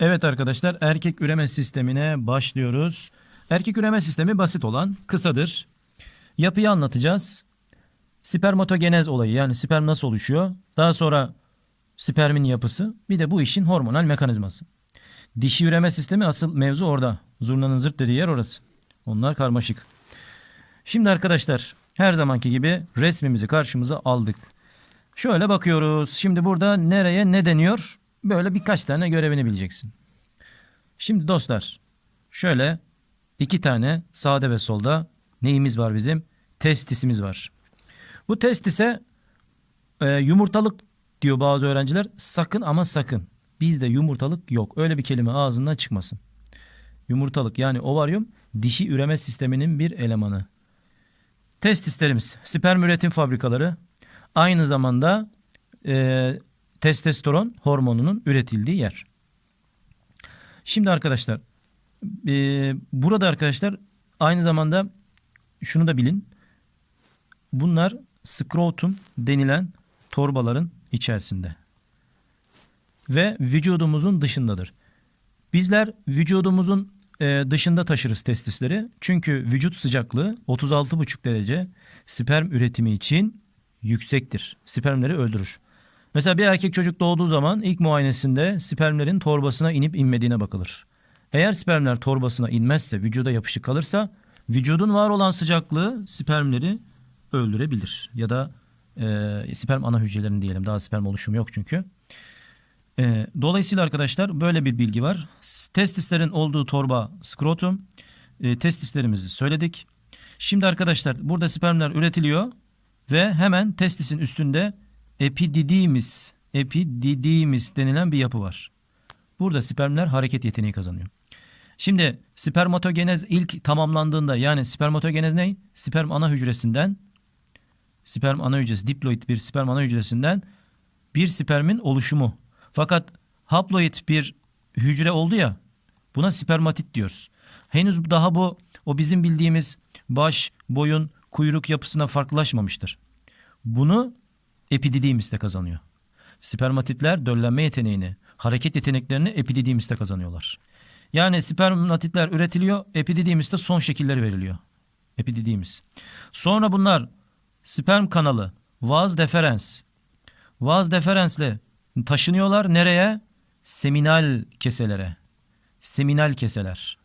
Evet arkadaşlar erkek üreme sistemine başlıyoruz. Erkek üreme sistemi basit olan kısadır. Yapıyı anlatacağız. Spermatogenez olayı yani sperm nasıl oluşuyor? Daha sonra spermin yapısı bir de bu işin hormonal mekanizması. Dişi üreme sistemi asıl mevzu orada. Zurnanın zırt dediği yer orası. Onlar karmaşık. Şimdi arkadaşlar her zamanki gibi resmimizi karşımıza aldık. Şöyle bakıyoruz. Şimdi burada nereye ne deniyor? Böyle birkaç tane görevini bileceksin. Şimdi dostlar şöyle iki tane sağda ve solda neyimiz var bizim? Testisimiz var. Bu testise e, yumurtalık diyor bazı öğrenciler. Sakın ama sakın. Bizde yumurtalık yok. Öyle bir kelime ağzından çıkmasın. Yumurtalık yani ovaryum dişi üreme sisteminin bir elemanı. Testislerimiz sperm üretim fabrikaları aynı zamanda e, testosteron hormonunun üretildiği yer. Şimdi arkadaşlar e, burada arkadaşlar aynı zamanda şunu da bilin. Bunlar skrotum denilen torbaların içerisinde ve vücudumuzun dışındadır. Bizler vücudumuzun e, dışında taşırız testisleri. Çünkü vücut sıcaklığı 36,5 derece sperm üretimi için yüksektir. Spermleri öldürür. Mesela bir erkek çocuk doğduğu zaman ilk muayenesinde spermlerin torbasına inip inmediğine bakılır. Eğer spermler torbasına inmezse, vücuda yapışık kalırsa vücudun var olan sıcaklığı spermleri öldürebilir. Ya da e, sperm ana hücrelerini diyelim. Daha sperm oluşumu yok çünkü. E, dolayısıyla arkadaşlar böyle bir bilgi var. Testislerin olduğu torba skrotum. E, testislerimizi söyledik. Şimdi arkadaşlar burada spermler üretiliyor ve hemen testisin üstünde epididymis, epididymis denilen bir yapı var. Burada spermler hareket yeteneği kazanıyor. Şimdi spermatogenez ilk tamamlandığında yani spermatogenez ne? Sperm ana hücresinden sperm ana hücresi diploid bir sperm ana hücresinden bir spermin oluşumu. Fakat haploid bir hücre oldu ya buna spermatit diyoruz. Henüz daha bu o bizim bildiğimiz baş, boyun, kuyruk yapısına farklılaşmamıştır. Bunu epididimiste kazanıyor. Spermatitler döllenme yeteneğini, hareket yeteneklerini epididimiste kazanıyorlar. Yani spermatitler üretiliyor, epididimiste son şekilleri veriliyor. Epididimis. Sonra bunlar sperm kanalı, vaz deferens, vaz deferensle taşınıyorlar nereye? Seminal keselere. Seminal keseler.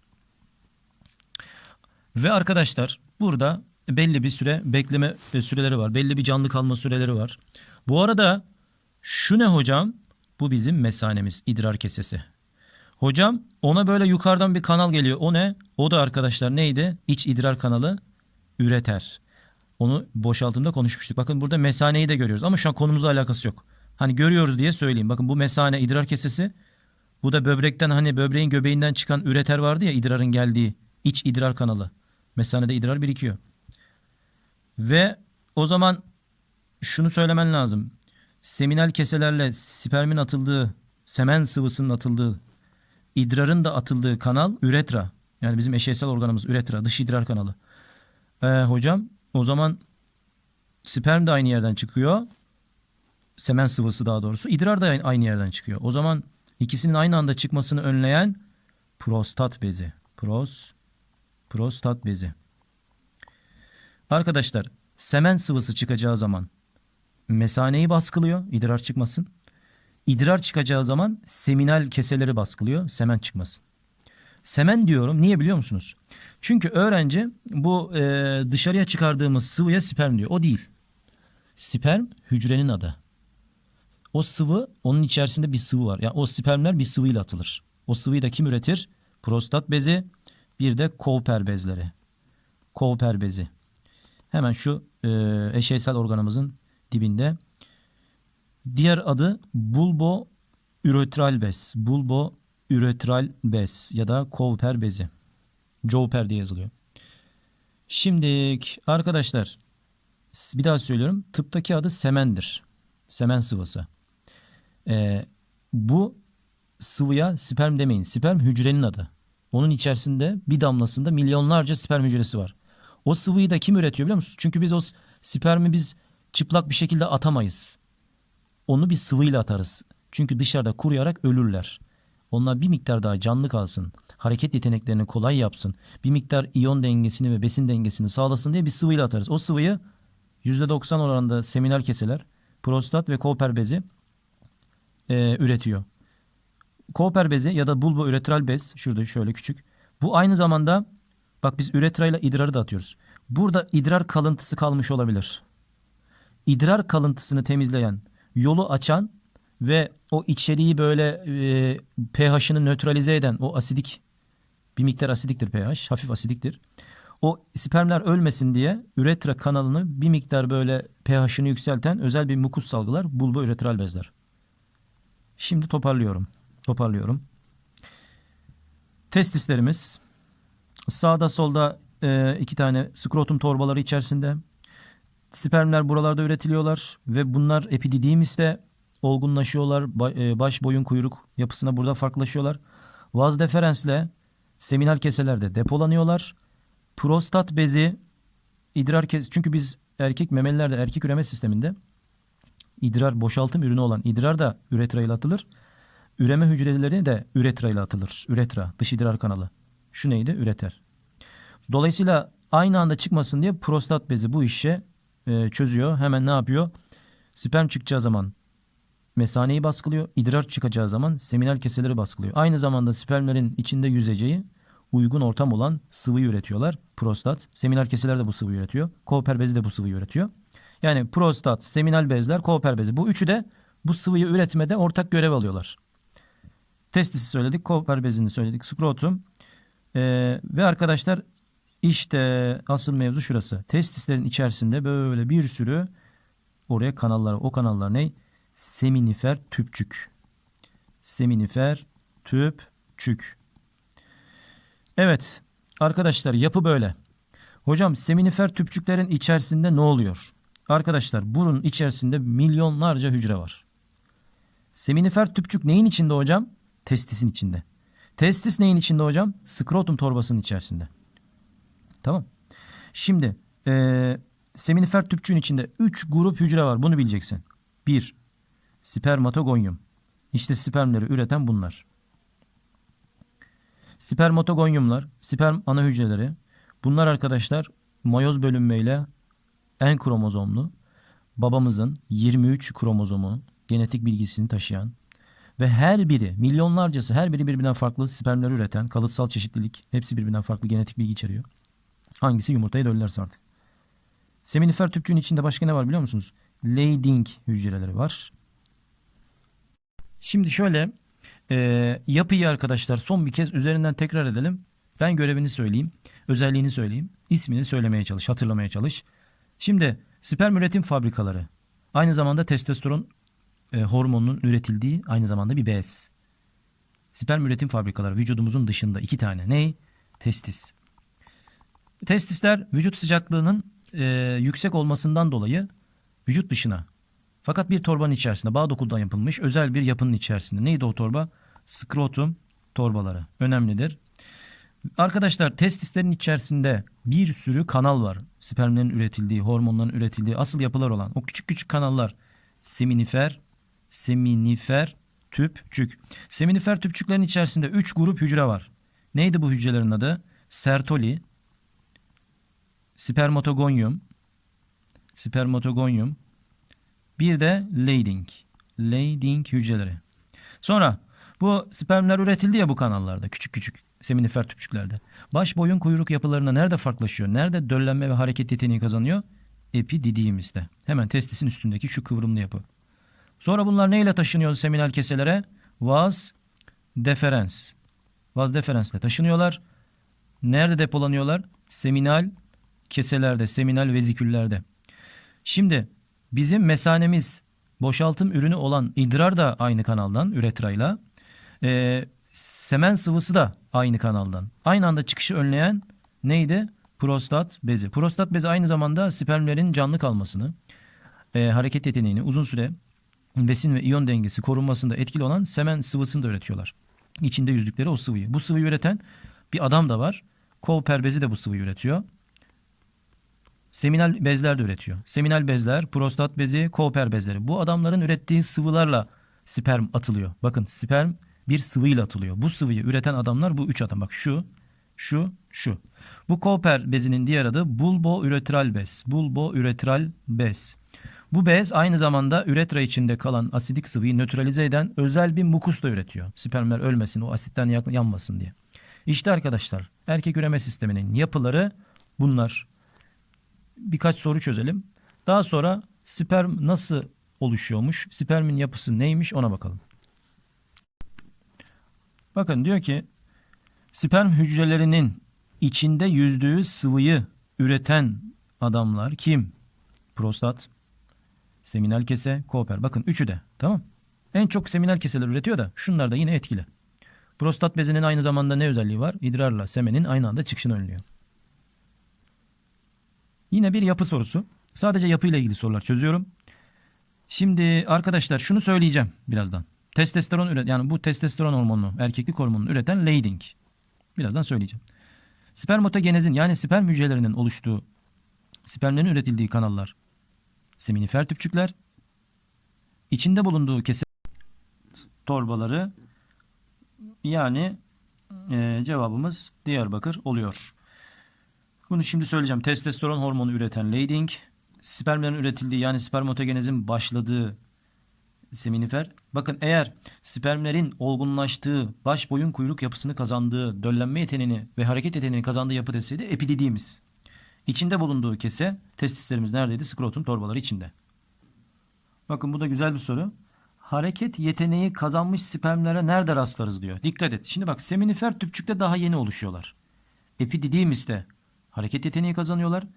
Ve arkadaşlar burada belli bir süre bekleme süreleri var. Belli bir canlı kalma süreleri var. Bu arada şu ne hocam? Bu bizim mesanemiz, idrar kesesi. Hocam ona böyle yukarıdan bir kanal geliyor. O ne? O da arkadaşlar neydi? İç idrar kanalı üreter. Onu boşaltımda konuşmuştuk. Bakın burada mesaneyi de görüyoruz ama şu an konumuzla alakası yok. Hani görüyoruz diye söyleyeyim. Bakın bu mesane idrar kesesi. Bu da böbrekten hani böbreğin göbeğinden çıkan üreter vardı ya idrarın geldiği iç idrar kanalı. Mesanede idrar birikiyor. Ve o zaman şunu söylemen lazım. Seminal keselerle spermin atıldığı, semen sıvısının atıldığı, idrarın da atıldığı kanal üretra. Yani bizim eşeysel organımız üretra, dış idrar kanalı. Ee, hocam o zaman sperm de aynı yerden çıkıyor. Semen sıvısı daha doğrusu. idrar da aynı yerden çıkıyor. O zaman ikisinin aynı anda çıkmasını önleyen prostat bezi. Pros, prostat bezi. Arkadaşlar semen sıvısı çıkacağı zaman mesaneyi baskılıyor idrar çıkmasın. İdrar çıkacağı zaman seminal keseleri baskılıyor semen çıkmasın. Semen diyorum niye biliyor musunuz? Çünkü öğrenci bu e, dışarıya çıkardığımız sıvıya sperm diyor. O değil. Sperm hücrenin adı. O sıvı onun içerisinde bir sıvı var. Yani o spermler bir sıvıyla atılır. O sıvıyı da kim üretir? Prostat bezi bir de Cowper bezleri. Cowper bezi. Hemen şu e, eşeysel organımızın dibinde. Diğer adı bulbo üretral bez. Bulbo üretral bez ya da Cowper bezi. Cowper diye yazılıyor. Şimdi arkadaşlar bir daha söylüyorum. Tıptaki adı semendir. Semen sıvısı. Ee, bu sıvıya sperm demeyin. Sperm hücrenin adı. Onun içerisinde bir damlasında milyonlarca sperm hücresi var. O sıvıyı da kim üretiyor biliyor musunuz? Çünkü biz o spermi biz çıplak bir şekilde atamayız. Onu bir sıvıyla atarız. Çünkü dışarıda kuruyarak ölürler. onlar bir miktar daha canlı kalsın, hareket yeteneklerini kolay yapsın, bir miktar iyon dengesini ve besin dengesini sağlasın diye bir sıvıyla atarız. O sıvıyı %90 oranında seminal keseler, prostat ve kolper bezi e, üretiyor. Kolper bezi ya da bulbo üretral bez şurada şöyle küçük. Bu aynı zamanda bak biz üretrayla idrarı da atıyoruz. Burada idrar kalıntısı kalmış olabilir. İdrar kalıntısını temizleyen, yolu açan ve o içeriği böyle e, pH'ını nötralize eden o asidik bir miktar asidiktir pH, hafif asidiktir. O spermler ölmesin diye üretra kanalını bir miktar böyle pH'ını yükselten özel bir mukus salgılar bulbo üretral bezler. Şimdi toparlıyorum. Toparlıyorum. Testislerimiz sağda solda e, iki tane skrotum torbaları içerisinde. Spermler buralarda üretiliyorlar ve bunlar epididimiste olgunlaşıyorlar. E, baş boyun kuyruk yapısına burada farklılaşıyorlar. Vaz deferensle seminal keselerde depolanıyorlar. Prostat bezi idrar kes çünkü biz erkek memelilerde erkek üreme sisteminde idrar boşaltım ürünü olan idrar da üretra ile atılır. Üreme hücreleri de üretra ile atılır. Üretra, dış idrar kanalı. Şu neydi? Üreter. Dolayısıyla aynı anda çıkmasın diye prostat bezi bu işe e, çözüyor. Hemen ne yapıyor? Sperm çıkacağı zaman mesaneyi baskılıyor. İdrar çıkacağı zaman seminal keseleri baskılıyor. Aynı zamanda spermlerin içinde yüzeceği uygun ortam olan sıvıyı üretiyorlar. Prostat, seminal keseler de bu sıvıyı üretiyor. Kolper bezi de bu sıvıyı üretiyor. Yani prostat, seminal bezler, kolper bezi. Bu üçü de bu sıvıyı üretmede ortak görev alıyorlar. Testisi söyledik, kolper bezini söyledik, skrotum. Ee, ve arkadaşlar işte asıl mevzu şurası. Testislerin içerisinde böyle bir sürü oraya kanallar. O kanallar ne? Seminifer tüpçük. Seminifer tüpçük. Evet arkadaşlar yapı böyle. Hocam seminifer tüpçüklerin içerisinde ne oluyor? Arkadaşlar burun içerisinde milyonlarca hücre var. Seminifer tüpçük neyin içinde hocam? Testisin içinde. Testis neyin içinde hocam? Skrotum torbasının içerisinde. Tamam. Şimdi eee seminifer tüpçüğün içinde 3 grup hücre var. Bunu bileceksin. 1. Spermatogonyum. İşte spermleri üreten bunlar. Spermatogonyumlar, sperm ana hücreleri. Bunlar arkadaşlar mayoz bölünmeyle en kromozomlu babamızın 23 kromozomu genetik bilgisini taşıyan ve her biri milyonlarcası her biri birbirinden farklı spermleri üreten kalıtsal çeşitlilik hepsi birbirinden farklı genetik bilgi içeriyor. Hangisi yumurtayı döllerse artık. Seminifer tüpçüğün içinde başka ne var biliyor musunuz? Leydig hücreleri var. Şimdi şöyle e, yapıyı arkadaşlar son bir kez üzerinden tekrar edelim. Ben görevini söyleyeyim. Özelliğini söyleyeyim. ismini söylemeye çalış, hatırlamaya çalış. Şimdi sperm üretim fabrikaları. Aynı zamanda testosteron e, hormonunun üretildiği aynı zamanda bir bez. Sperm üretim fabrikaları vücudumuzun dışında iki tane. Ney? Testis. Testisler vücut sıcaklığının e, yüksek olmasından dolayı vücut dışına fakat bir torbanın içerisinde bağ dokudan yapılmış özel bir yapının içerisinde. Neydi o torba? Skrotum torbaları. Önemlidir. Arkadaşlar testislerin içerisinde bir sürü kanal var. Spermlerin üretildiği, hormonların üretildiği asıl yapılar olan o küçük küçük kanallar. Seminifer, seminifer tüpçük. Seminifer tüpçüklerin içerisinde 3 grup hücre var. Neydi bu hücrelerin adı? Sertoli, spermatogonium, spermatogonium, bir de Leydig. Leydig hücreleri. Sonra bu spermler üretildi ya bu kanallarda küçük küçük seminifer tüpçüklerde. Baş boyun kuyruk yapılarına nerede farklılaşıyor? Nerede döllenme ve hareket yeteneği kazanıyor? Epididimiste. Hemen testisin üstündeki şu kıvrımlı yapı. Sonra bunlar neyle taşınıyor seminal keselere? Vaz deferens. Vaz deferensle taşınıyorlar. Nerede depolanıyorlar? Seminal keselerde, seminal veziküllerde. Şimdi Bizim mesanemiz boşaltım ürünü olan idrar da aynı kanaldan üretrayla. Ee, semen sıvısı da aynı kanaldan. Aynı anda çıkışı önleyen neydi? Prostat bezi. Prostat bezi aynı zamanda spermlerin canlı kalmasını, e, hareket yeteneğini uzun süre besin ve iyon dengesi korunmasında etkili olan semen sıvısını da üretiyorlar. İçinde yüzdükleri o sıvıyı. Bu sıvıyı üreten bir adam da var. Kolper bezi de bu sıvıyı üretiyor. Seminal bezler de üretiyor. Seminal bezler, prostat bezi, kolper bezleri. Bu adamların ürettiği sıvılarla sperm atılıyor. Bakın sperm bir sıvıyla atılıyor. Bu sıvıyı üreten adamlar bu üç adam. Bak şu, şu, şu. Bu Cooper bezinin diğer adı bulboüretral bez. Bulboüretral bez. Bu bez aynı zamanda üretra içinde kalan asidik sıvıyı nötralize eden özel bir mukus da üretiyor. Spermler ölmesin, o asitten yanmasın diye. İşte arkadaşlar, erkek üreme sisteminin yapıları bunlar. Birkaç soru çözelim. Daha sonra sperm nasıl oluşuyormuş, spermin yapısı neymiş ona bakalım. Bakın diyor ki sperm hücrelerinin içinde yüzdüğü sıvıyı üreten adamlar kim? Prostat, seminal kese, kooper. Bakın üçü de tamam. En çok seminal keseler üretiyor da şunlar da yine etkili. Prostat bezinin aynı zamanda ne özelliği var? İdrarla semenin aynı anda çıkışını önlüyor. Yine bir yapı sorusu. Sadece yapıyla ilgili sorular çözüyorum. Şimdi arkadaşlar şunu söyleyeceğim birazdan. Testosteron üret yani bu testosteron hormonu, erkeklik hormonunu üreten Leydig. Birazdan söyleyeceğim. Spermatogenezin yani sperm hücrelerinin oluştuğu, spermlerin üretildiği kanallar seminifer tüpçükler, içinde bulunduğu kese torbaları yani e, cevabımız Diyarbakır oluyor. Bunu şimdi söyleyeceğim. Testosteron hormonu üreten Leydig, spermlerin üretildiği yani spermatogenezin başladığı seminifer. Bakın eğer spermlerin olgunlaştığı, baş boyun kuyruk yapısını kazandığı, döllenme yeteneğini ve hareket yeteneğini kazandığı yapı deseydi epididimiz. İçinde bulunduğu kese testislerimiz neredeydi? Skrotum torbaları içinde. Bakın bu da güzel bir soru. Hareket yeteneği kazanmış spermlere nerede rastlarız diyor. Dikkat et. Şimdi bak seminifer tüpçükte daha yeni oluşuyorlar. Epididimiste hareket yeteneği kazanıyorlar.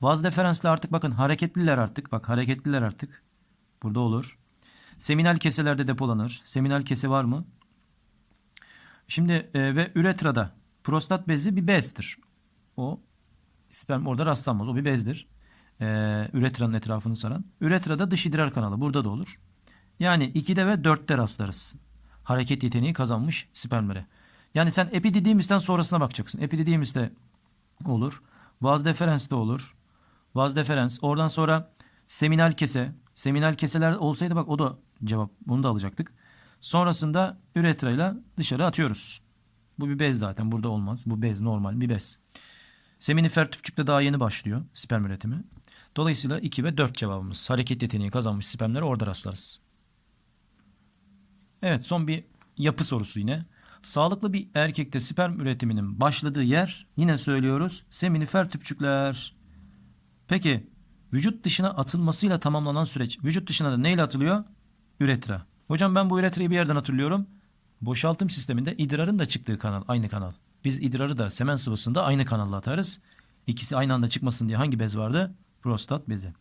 Vaz deferensle artık bakın hareketliler artık. Bak hareketliler artık. Burada olur. Seminal keselerde depolanır. Seminal kese var mı? Şimdi e, ve üretrada prostat bezi bir bezdir. O sperm orada rastlanmaz. O bir bezdir. E, üretranın etrafını saran. Üretrada dış idrar kanalı. Burada da olur. Yani 2'de ve 4'te rastlarız. Hareket yeteneği kazanmış spermlere. Yani sen epididimisten sonrasına bakacaksın. Epididimiste olur. Vaz deferens de olur. Vaz deferens. Oradan sonra seminal kese. Seminal keseler olsaydı bak o da cevap. Bunu da alacaktık. Sonrasında üretrayla dışarı atıyoruz. Bu bir bez zaten. Burada olmaz. Bu bez normal bir bez. Seminifer tüpçükte daha yeni başlıyor sperm üretimi. Dolayısıyla 2 ve 4 cevabımız. Hareket yeteneği kazanmış spermlere orada rastlarız. Evet son bir yapı sorusu yine. Sağlıklı bir erkekte sperm üretiminin başladığı yer yine söylüyoruz seminifer tüpçükler. Peki vücut dışına atılmasıyla tamamlanan süreç vücut dışına da neyle atılıyor? Üretra. Hocam ben bu üretrayı bir yerden hatırlıyorum. Boşaltım sisteminde idrarın da çıktığı kanal aynı kanal. Biz idrarı da semen sıvısında aynı kanalla atarız. İkisi aynı anda çıkmasın diye hangi bez vardı? Prostat bezi.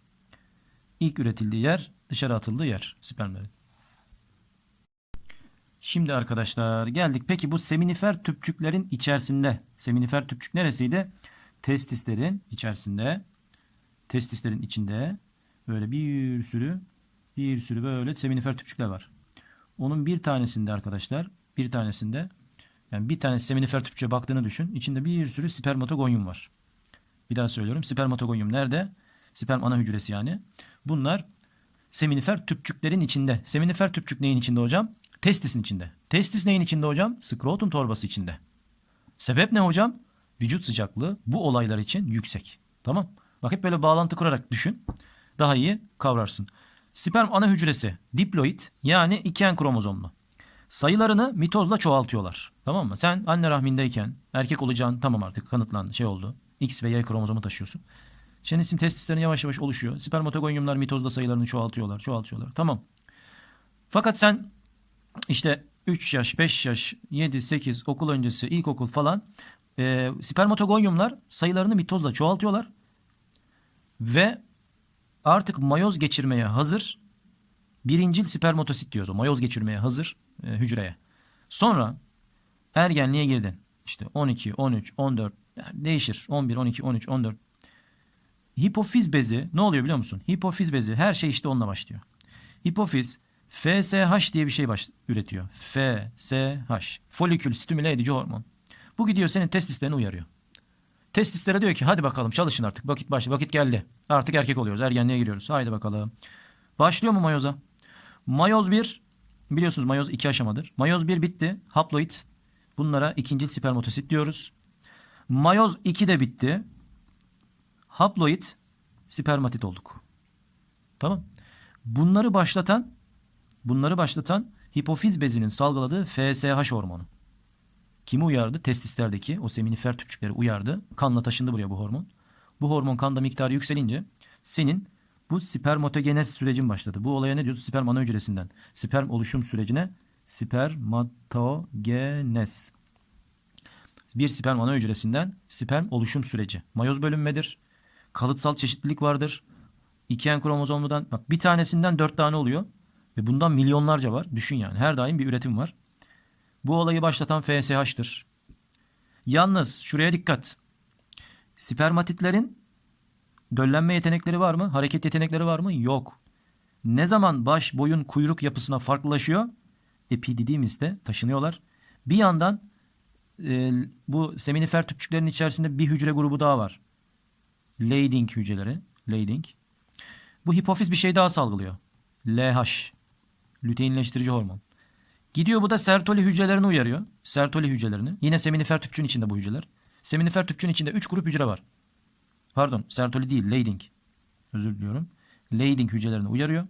İlk üretildiği yer dışarı atıldığı yer spermlerin. Şimdi arkadaşlar geldik. Peki bu seminifer tüpçüklerin içerisinde seminifer tüpçük neresiydi? Testislerin içerisinde testislerin içinde böyle bir sürü bir sürü böyle seminifer tüpçükler var. Onun bir tanesinde arkadaşlar bir tanesinde yani bir tane seminifer tüpçüğe baktığını düşün. İçinde bir sürü spermatogonyum var. Bir daha söylüyorum. Spermatogonyum nerede? Sperm ana hücresi yani. Bunlar seminifer tüpçüklerin içinde. Seminifer tüpçük neyin içinde hocam? Testisin içinde. Testis neyin içinde hocam? Skrotum torbası içinde. Sebep ne hocam? Vücut sıcaklığı bu olaylar için yüksek. Tamam. Bak hep böyle bağlantı kurarak düşün. Daha iyi kavrarsın. Sperm ana hücresi diploid yani iken kromozomlu. Sayılarını mitozla çoğaltıyorlar. Tamam mı? Sen anne rahmindeyken erkek olacağın tamam artık kanıtlandı şey oldu. X ve Y kromozomu taşıyorsun. Senin sim testislerin yavaş yavaş oluşuyor. Spermatogonyumlar mitozla sayılarını çoğaltıyorlar, çoğaltıyorlar. Tamam. Fakat sen işte 3 yaş, 5 yaş, 7, 8 okul öncesi, ilkokul falan e, spermatogonyumlar sayılarını mitozla çoğaltıyorlar. Ve artık mayoz geçirmeye hazır birincil spermatosit diyoruz o mayoz geçirmeye hazır e, hücreye. Sonra ergenliğe girdin. İşte 12, 13, 14 yani değişir. 11, 12, 13, 14. Hipofiz bezi ne oluyor biliyor musun? Hipofiz bezi her şey işte onunla başlıyor. Hipofiz FSH diye bir şey baş, üretiyor. FSH. Folikül stimüle edici hormon. Bu gidiyor senin testislerini uyarıyor. Testislere diyor ki hadi bakalım çalışın artık. Vakit baş, vakit geldi. Artık erkek oluyoruz. Ergenliğe giriyoruz. Haydi bakalım. Başlıyor mu mayoza? Mayoz 1 Biliyorsunuz mayoz iki aşamadır. Mayoz 1 bitti. Haploid. Bunlara ikinci spermatosit diyoruz. Mayoz 2 de bitti. Haploid spermatit olduk. Tamam. Bunları başlatan bunları başlatan hipofiz bezinin salgıladığı FSH hormonu. Kimi uyardı? Testislerdeki o seminifer tüpçükleri uyardı. Kanla taşındı buraya bu hormon. Bu hormon kanda miktarı yükselince senin bu spermatogenez sürecin başladı. Bu olaya ne diyoruz? Sperm ana hücresinden. Sperm oluşum sürecine spermatogenez. Bir sperm ana hücresinden sperm oluşum süreci. Mayoz bölünmedir. Kalıtsal çeşitlilik vardır. İki en kromozomludan bak bir tanesinden dört tane oluyor. Ve bundan milyonlarca var. Düşün yani. Her daim bir üretim var. Bu olayı başlatan FSH'tır. Yalnız şuraya dikkat. Spermatitlerin döllenme yetenekleri var mı? Hareket yetenekleri var mı? Yok. Ne zaman baş, boyun, kuyruk yapısına farklılaşıyor? Epididimiste taşınıyorlar. Bir yandan e, bu seminifer tüpçüklerin içerisinde bir hücre grubu daha var. Leydig hücreleri. Leydig. Bu hipofiz bir şey daha salgılıyor. LH. Lüteinleştirici hormon. Gidiyor bu da Sertoli hücrelerini uyarıyor. Sertoli hücrelerini. Yine seminifer tüpçüğün içinde bu hücreler. Seminifer tüpçüğün içinde 3 grup hücre var. Pardon Sertoli değil Leydig. Özür diliyorum. Leydig hücrelerini uyarıyor.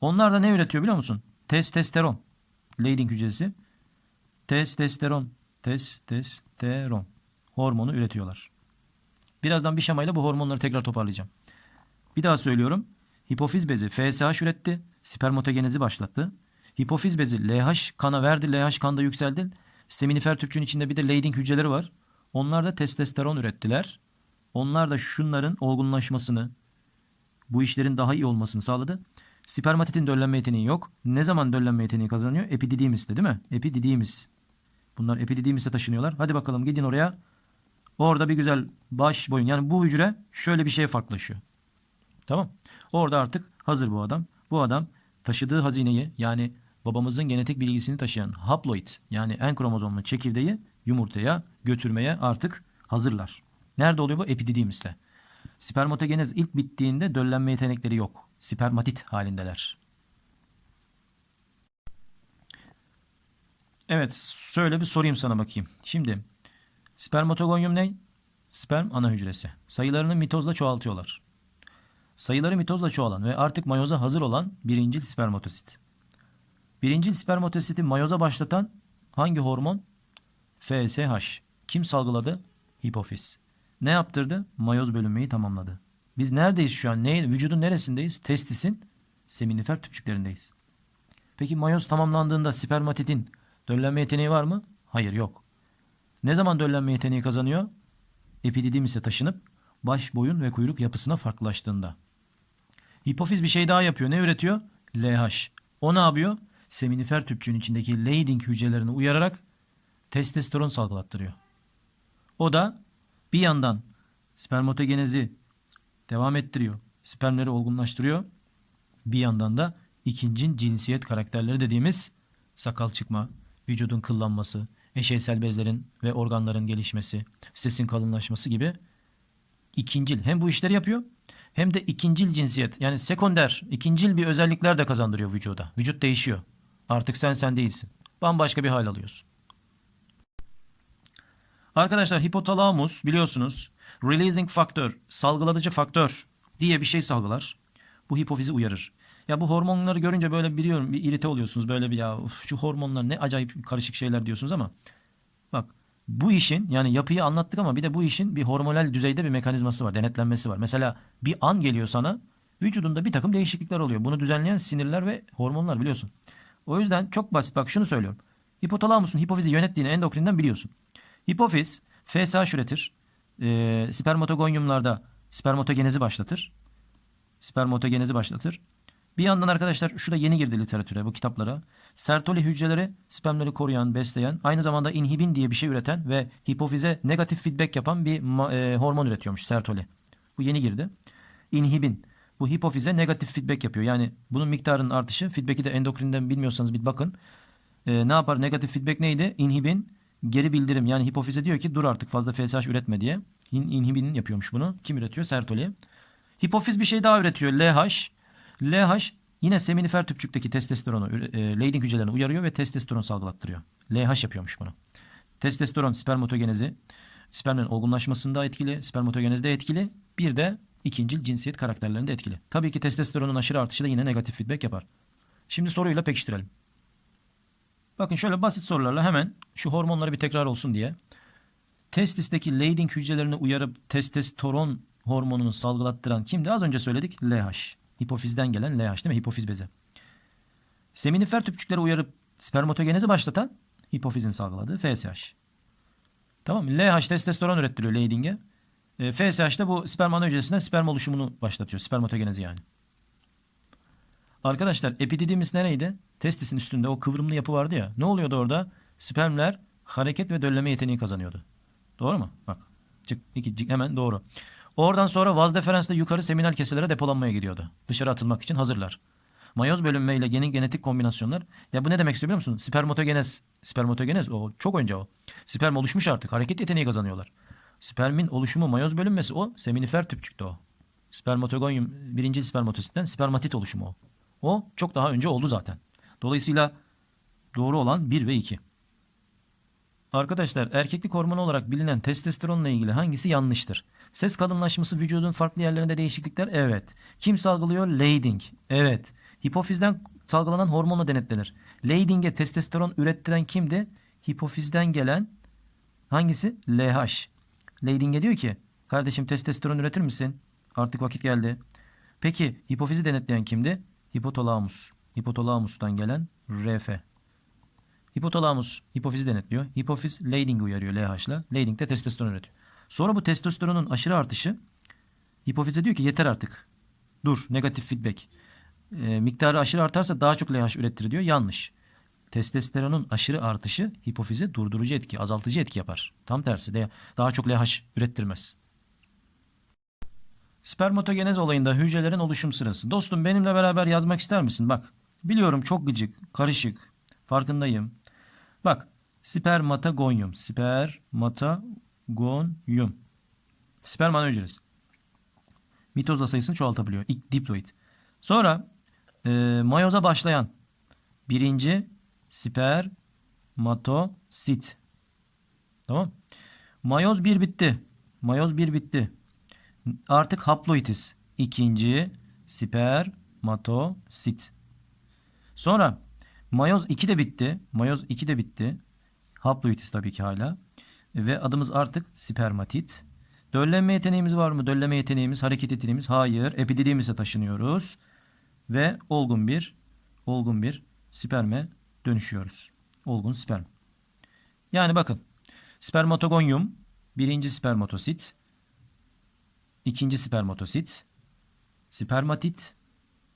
Onlar da ne üretiyor biliyor musun? Testosteron. Leydig hücresi. Testosteron. Testosteron. Hormonu üretiyorlar. Birazdan bir şamayla bu hormonları tekrar toparlayacağım. Bir daha söylüyorum. Hipofiz bezi FSH üretti. Spermatogenezi başlattı. Hipofiz bezi LH kana verdi. LH kanda yükseldi. Seminifer tüpçüğün içinde bir de Leydig hücreleri var. Onlar da testosteron ürettiler. Onlar da şunların olgunlaşmasını, bu işlerin daha iyi olmasını sağladı. Spermatitin döllenme yeteneği yok. Ne zaman döllenme yeteneği kazanıyor? Epididimiste değil mi? Epididimis. Bunlar epididimise taşınıyorlar. Hadi bakalım gidin oraya. Orada bir güzel baş boyun. Yani bu hücre şöyle bir şeye farklılaşıyor. Tamam. Orada artık hazır bu adam. Bu adam taşıdığı hazineyi yani babamızın genetik bilgisini taşıyan haploid yani en kromozomlu çekirdeği yumurtaya götürmeye artık hazırlar. Nerede oluyor bu? Epididimiste. Spermatogenez ilk bittiğinde döllenme yetenekleri yok. Spermatit halindeler. Evet, şöyle bir sorayım sana bakayım. Şimdi spermatogonyum ne? Sperm ana hücresi. Sayılarını mitozla çoğaltıyorlar. Sayıları mitozla çoğalan ve artık mayoza hazır olan birincil spermatosit. Birincil spermatositi mayoza başlatan hangi hormon? FSH. Kim salgıladı? Hipofiz. Ne yaptırdı? Mayoz bölünmeyi tamamladı. Biz neredeyiz şu an? Ne, vücudun neresindeyiz? Testisin seminifer tüpçüklerindeyiz. Peki mayoz tamamlandığında spermatitin döllenme yeteneği var mı? Hayır yok. Ne zaman döllenme yeteneği kazanıyor? Epididimis'e taşınıp baş, boyun ve kuyruk yapısına farklılaştığında. Hipofiz bir şey daha yapıyor. Ne üretiyor? LH. O ne yapıyor? Seminifer tüpçüğün içindeki Leydig hücrelerini uyararak testosteron salgılattırıyor. O da bir yandan spermatogenezi devam ettiriyor. Spermleri olgunlaştırıyor. Bir yandan da ikinci cinsiyet karakterleri dediğimiz sakal çıkma, vücudun kıllanması, eşeysel bezlerin ve organların gelişmesi, sesin kalınlaşması gibi ikincil hem bu işleri yapıyor hem de ikincil cinsiyet yani sekonder, ikincil bir özellikler de kazandırıyor vücuda. Vücut değişiyor. Artık sen sen değilsin. Bambaşka bir hal alıyorsun. Arkadaşlar hipotalamus biliyorsunuz releasing faktör, salgılatıcı faktör diye bir şey salgılar. Bu hipofizi uyarır. Ya bu hormonları görünce böyle biliyorum bir irite oluyorsunuz. Böyle bir ya uf, şu hormonlar ne acayip karışık şeyler diyorsunuz ama bak bu işin yani yapıyı anlattık ama bir de bu işin bir hormonal düzeyde bir mekanizması var, denetlenmesi var. Mesela bir an geliyor sana vücudunda bir takım değişiklikler oluyor. Bunu düzenleyen sinirler ve hormonlar biliyorsun. O yüzden çok basit bak şunu söylüyorum. Hipotalamusun hipofizi yönettiğini endokrinden biliyorsun. Hipofiz FSH üretir. E, spermatogonyumlarda spermatogenezi başlatır. Spermatogenezi başlatır. Bir yandan arkadaşlar şu da yeni girdi literatüre bu kitaplara. Sertoli hücreleri spermleri koruyan, besleyen, aynı zamanda inhibin diye bir şey üreten ve hipofize negatif feedback yapan bir e, hormon üretiyormuş sertoli. Bu yeni girdi. İnhibin. Bu hipofize negatif feedback yapıyor. Yani bunun miktarının artışı, feedback'i de endokrinden bilmiyorsanız bir bakın. E, ne yapar? Negatif feedback neydi? İnhibin geri bildirim. Yani hipofize diyor ki dur artık fazla FSH üretme diye. İn, inhibin yapıyormuş bunu. Kim üretiyor? Sertoli. Hipofiz bir şey daha üretiyor. LH. LH Yine seminifer tüpçükteki testosteronu e, Leydig hücrelerini uyarıyor ve testosteron salgılattırıyor. LH yapıyormuş bunu. Testosteron spermatogenezi spermin olgunlaşmasında etkili, spermatogenezde etkili. Bir de ikincil cinsiyet karakterlerinde etkili. Tabii ki testosteronun aşırı artışı da yine negatif feedback yapar. Şimdi soruyla pekiştirelim. Bakın şöyle basit sorularla hemen şu hormonları bir tekrar olsun diye. Testisteki Leydig hücrelerini uyarıp testosteron hormonunu salgılattıran kimdi? Az önce söyledik LH. Hipofizden gelen LH değil mi? Hipofiz bezi. Seminifer tüpçükleri uyarıp spermatogenezi başlatan hipofizin salgıladığı FSH. Tamam mı? LH testosteron ürettiriyor Leyding'e. E, FSH de bu sperm ana hücresinde sperm oluşumunu başlatıyor. Spermatogenezi yani. Arkadaşlar epididimis nereydi? Testisin üstünde o kıvrımlı yapı vardı ya. Ne oluyordu orada? Spermler hareket ve dölleme yeteneği kazanıyordu. Doğru mu? Bak. Çık, iki, çık, hemen doğru. Oradan sonra vaz deferansla yukarı seminal keselere depolanmaya gidiyordu. Dışarı atılmak için hazırlar. Mayoz bölünme ile yeni genetik kombinasyonlar. Ya bu ne demek istiyor biliyor musun? Spermatogenez. Spermatogenez o çok önce o. Sperm oluşmuş artık. Hareket yeteneği kazanıyorlar. Spermin oluşumu mayoz bölünmesi o. Seminifer tüpçükte o. Spermatogonium birinci spermatositten spermatit oluşumu o. O çok daha önce oldu zaten. Dolayısıyla doğru olan 1 ve 2. Arkadaşlar erkeklik hormonu olarak bilinen testosteronla ilgili hangisi yanlıştır? Ses kalınlaşması vücudun farklı yerlerinde değişiklikler? Evet. Kim salgılıyor? Leyding. Evet. Hipofizden salgılanan hormonla denetlenir. Leyding'e testosteron ürettiren kimdi? Hipofizden gelen hangisi? LH. Leyding'e diyor ki kardeşim testosteron üretir misin? Artık vakit geldi. Peki hipofizi denetleyen kimdi? Hipotalamus. Hipotalamus'tan gelen RF. Hipotalamus hipofizi denetliyor. Hipofiz Leyding'i uyarıyor LH'la. Leyding de testosteron üretiyor. Sonra bu testosteronun aşırı artışı hipofize diyor ki yeter artık. Dur negatif feedback. E, miktarı aşırı artarsa daha çok LH ürettir diyor. Yanlış. Testosteronun aşırı artışı hipofize durdurucu etki, azaltıcı etki yapar. Tam tersi de daha çok LH ürettirmez. Spermatogenez olayında hücrelerin oluşum sırası. Dostum benimle beraber yazmak ister misin? Bak biliyorum çok gıcık, karışık. Farkındayım. Bak spermatogonium. Spermatogonium. Sperm ana hücresi. Mitozla sayısını çoğaltabiliyor. İlk diploid. Sonra e, mayoza başlayan birinci spermatosit. Tamam. Mayoz 1 bitti. Mayoz 1 bitti. Artık haploitiz. İkinci spermatosit. Sonra mayoz 2 de bitti. Mayoz 2 de bitti. Haploitiz tabii ki hala. Ve adımız artık spermatit. Döllenme yeteneğimiz var mı? Dölleme yeteneğimiz, hareket yeteneğimiz hayır. Epididimize taşınıyoruz. Ve olgun bir olgun bir sperme dönüşüyoruz. Olgun sperm. Yani bakın. Spermatogonium birinci spermatosit ikinci spermatosit spermatit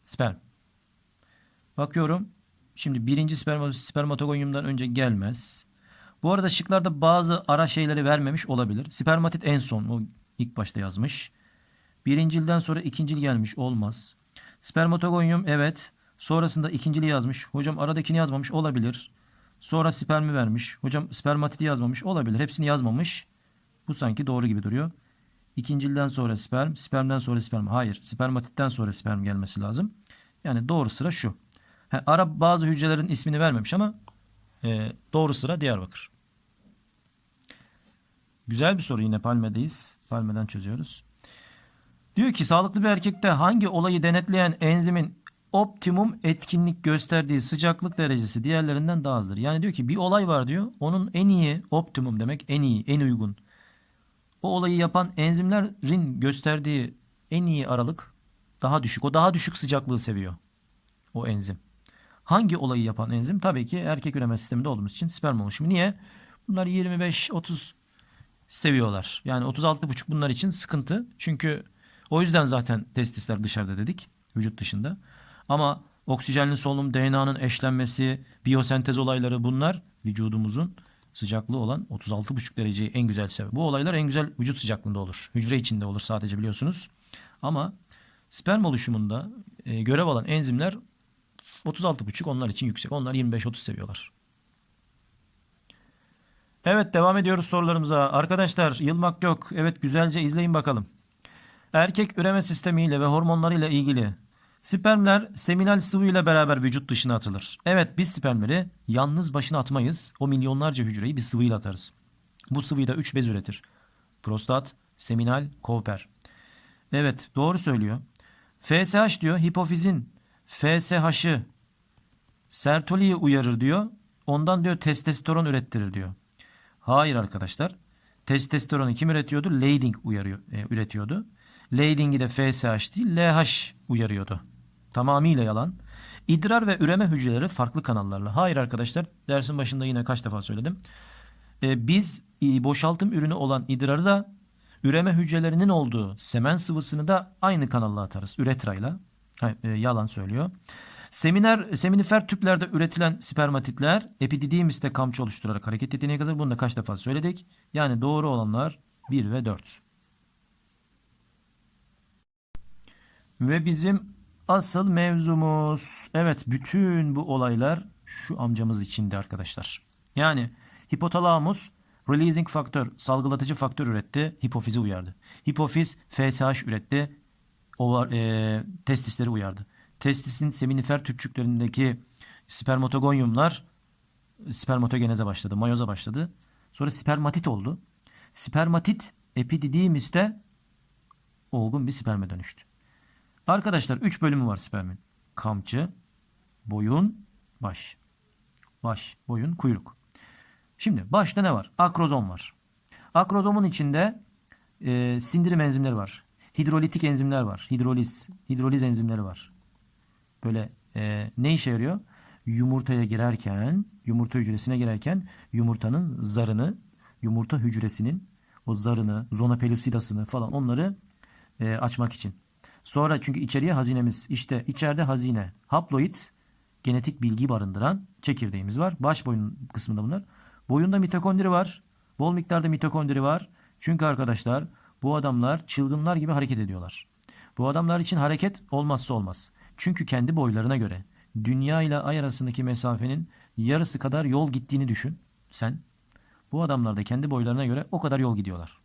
sperm. Bakıyorum. Şimdi birinci spermatosit spermatogoniumdan önce gelmez. Bu arada şıklarda bazı ara şeyleri vermemiş olabilir. Spermatit en son. O ilk başta yazmış. Birincilden sonra ikincil gelmiş. Olmaz. Spermatogonium evet. Sonrasında ikincili yazmış. Hocam aradakini yazmamış. Olabilir. Sonra spermi vermiş. Hocam spermatiti yazmamış. Olabilir. Hepsini yazmamış. Bu sanki doğru gibi duruyor. İkincilden sonra sperm. Spermden sonra sperm. Hayır. Spermatitten sonra sperm gelmesi lazım. Yani doğru sıra şu. Ha, ara bazı hücrelerin ismini vermemiş ama e, doğru sıra Diyarbakır. Güzel bir soru yine Palme'deyiz. Palme'den çözüyoruz. Diyor ki sağlıklı bir erkekte hangi olayı denetleyen enzimin optimum etkinlik gösterdiği sıcaklık derecesi diğerlerinden daha azdır. Yani diyor ki bir olay var diyor. Onun en iyi optimum demek en iyi, en uygun. O olayı yapan enzimlerin gösterdiği en iyi aralık daha düşük. O daha düşük sıcaklığı seviyor. O enzim. Hangi olayı yapan enzim? Tabii ki erkek üreme sisteminde olduğumuz için sperm oluşumu. Niye? Bunlar 25-30 seviyorlar. Yani 36,5 bunlar için sıkıntı. Çünkü o yüzden zaten testisler dışarıda dedik. Vücut dışında. Ama oksijenli solunum, DNA'nın eşlenmesi, biyosentez olayları bunlar vücudumuzun sıcaklığı olan 36,5 dereceyi en güzel sever. Bu olaylar en güzel vücut sıcaklığında olur. Hücre içinde olur sadece biliyorsunuz. Ama sperm oluşumunda e, görev alan enzimler 36,5 onlar için yüksek. Onlar 25-30 seviyorlar. Evet devam ediyoruz sorularımıza. Arkadaşlar yılmak yok. Evet güzelce izleyin bakalım. Erkek üreme sistemiyle ve hormonlarıyla ilgili Spermler seminal sıvıyla beraber vücut dışına atılır. Evet biz spermleri yalnız başına atmayız. O milyonlarca hücreyi bir sıvıyla atarız. Bu sıvıyı da 3 bez üretir. Prostat, seminal, kouper. Evet doğru söylüyor. FSH diyor hipofizin FSH'ı Sertoli'yi uyarır diyor. Ondan diyor testosteron ürettirir diyor. Hayır arkadaşlar. Testosteronu kim üretiyordu? Leydig uyarıyor, e, üretiyordu. Leydig'i de FSH değil LH uyarıyordu. Tamamıyla yalan. İdrar ve üreme hücreleri farklı kanallarla. Hayır arkadaşlar. Dersin başında yine kaç defa söyledim. E, biz e, boşaltım ürünü olan idrarı da üreme hücrelerinin olduğu semen sıvısını da aynı kanalla atarız. Üretrayla. Ha, e, yalan söylüyor. Seminer, seminifer tüplerde üretilen spermatitler epididimiste kamçı oluşturarak hareket yeteneği kazanır. Bunu da kaç defa söyledik. Yani doğru olanlar 1 ve 4. Ve bizim asıl mevzumuz. Evet bütün bu olaylar şu amcamız içinde arkadaşlar. Yani hipotalamus releasing faktör, salgılatıcı faktör üretti. Hipofizi uyardı. Hipofiz FSH üretti. Ovar, e, testisleri uyardı. Testisin seminifer tüpçüklerindeki spermatogonyumlar spermatogeneze başladı, mayoza başladı. Sonra spermatit oldu. Spermatit epididimiste olgun bir sperme dönüştü. Arkadaşlar 3 bölümü var spermin. Kamçı, boyun, baş. Baş, boyun, kuyruk. Şimdi başta ne var? Akrozom var. Akrozomun içinde e, sindirim enzimleri var. Hidrolitik enzimler var. Hidroliz, hidroliz enzimleri var. Böyle e, ne işe yarıyor? Yumurtaya girerken, yumurta hücresine girerken yumurtanın zarını, yumurta hücresinin o zarını, zona pellucidasını falan onları e, açmak için. Sonra çünkü içeriye hazinemiz işte içeride hazine haploid genetik bilgi barındıran çekirdeğimiz var. Baş boyun kısmında bunlar. Boyunda mitokondri var. Bol miktarda mitokondri var. Çünkü arkadaşlar bu adamlar çılgınlar gibi hareket ediyorlar. Bu adamlar için hareket olmazsa olmaz. Çünkü kendi boylarına göre dünya ile ay arasındaki mesafenin yarısı kadar yol gittiğini düşün sen. Bu adamlar da kendi boylarına göre o kadar yol gidiyorlar.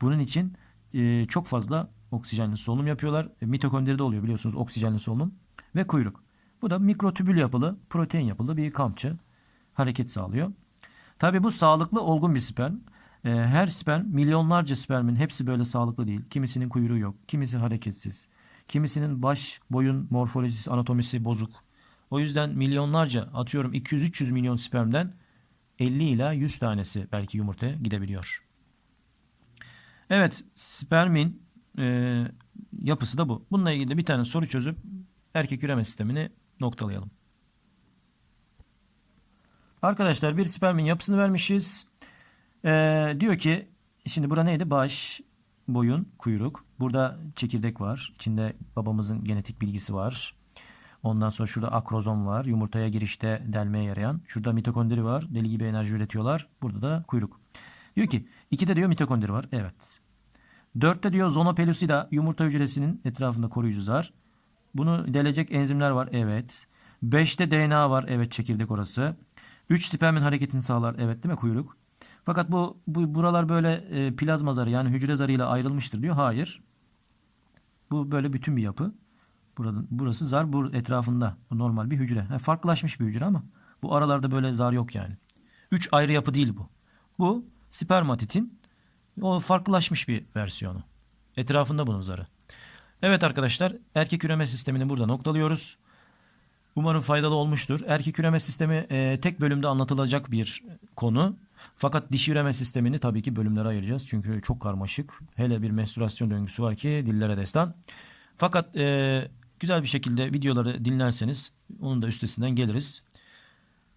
Bunun için e, çok fazla oksijenli solunum yapıyorlar. E, mitokondride oluyor biliyorsunuz oksijenli solunum ve kuyruk. Bu da mikrotübül yapılı, protein yapılı bir kamçı hareket sağlıyor. Tabi bu sağlıklı olgun bir sperm. E, her sperm milyonlarca spermin hepsi böyle sağlıklı değil. Kimisinin kuyruğu yok, kimisi hareketsiz. Kimisinin baş, boyun, morfolojisi, anatomisi bozuk. O yüzden milyonlarca atıyorum 200-300 milyon spermden 50 ila 100 tanesi belki yumurtaya gidebiliyor. Evet, spermin e, yapısı da bu. Bununla ilgili de bir tane soru çözüp erkek üreme sistemini noktalayalım. Arkadaşlar bir spermin yapısını vermişiz. E, diyor ki şimdi burada neydi? Baş, boyun, kuyruk. Burada çekirdek var. İçinde babamızın genetik bilgisi var. Ondan sonra şurada akrozom var. Yumurtaya girişte delmeye yarayan. Şurada mitokondri var. Deli gibi enerji üretiyorlar. Burada da kuyruk. Diyor ki 2'de diyor mitokondri var. Evet. 4'te diyor zona pellucida yumurta hücresinin etrafında koruyucu zar. Bunu delecek enzimler var. Evet. 5'te DNA var. Evet çekirdek orası. 3 spermin hareketini sağlar. Evet değil mi kuyruk? Fakat bu, bu buralar böyle e, plazma zarı yani hücre zarıyla ayrılmıştır diyor. Hayır. Bu böyle bütün bir yapı. Burada, burası zar bu etrafında. Bu normal bir hücre. Ha, farklılaşmış bir hücre ama bu aralarda böyle zar yok yani. Üç ayrı yapı değil bu. Bu spermatitin o farklılaşmış bir versiyonu. Etrafında bunun zarı. Evet arkadaşlar erkek üreme sistemini burada noktalıyoruz. Umarım faydalı olmuştur. Erkek üreme sistemi e, tek bölümde anlatılacak bir konu. Fakat dişi üreme sistemini tabii ki bölümlere ayıracağız. Çünkü çok karmaşık. Hele bir menstruasyon döngüsü var ki dillere destan. Fakat e, güzel bir şekilde videoları dinlerseniz onun da üstesinden geliriz.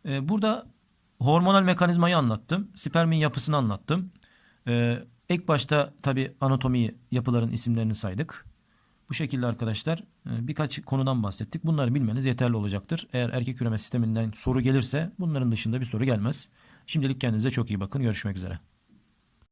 E, burada hormonal mekanizmayı anlattım. Spermin yapısını anlattım. E, ilk başta tabii anatomiyi, yapıların isimlerini saydık. Bu şekilde arkadaşlar e, birkaç konudan bahsettik. Bunları bilmeniz yeterli olacaktır. Eğer erkek üreme sisteminden soru gelirse bunların dışında bir soru gelmez. Şimdilik kendinize çok iyi bakın. Görüşmek üzere.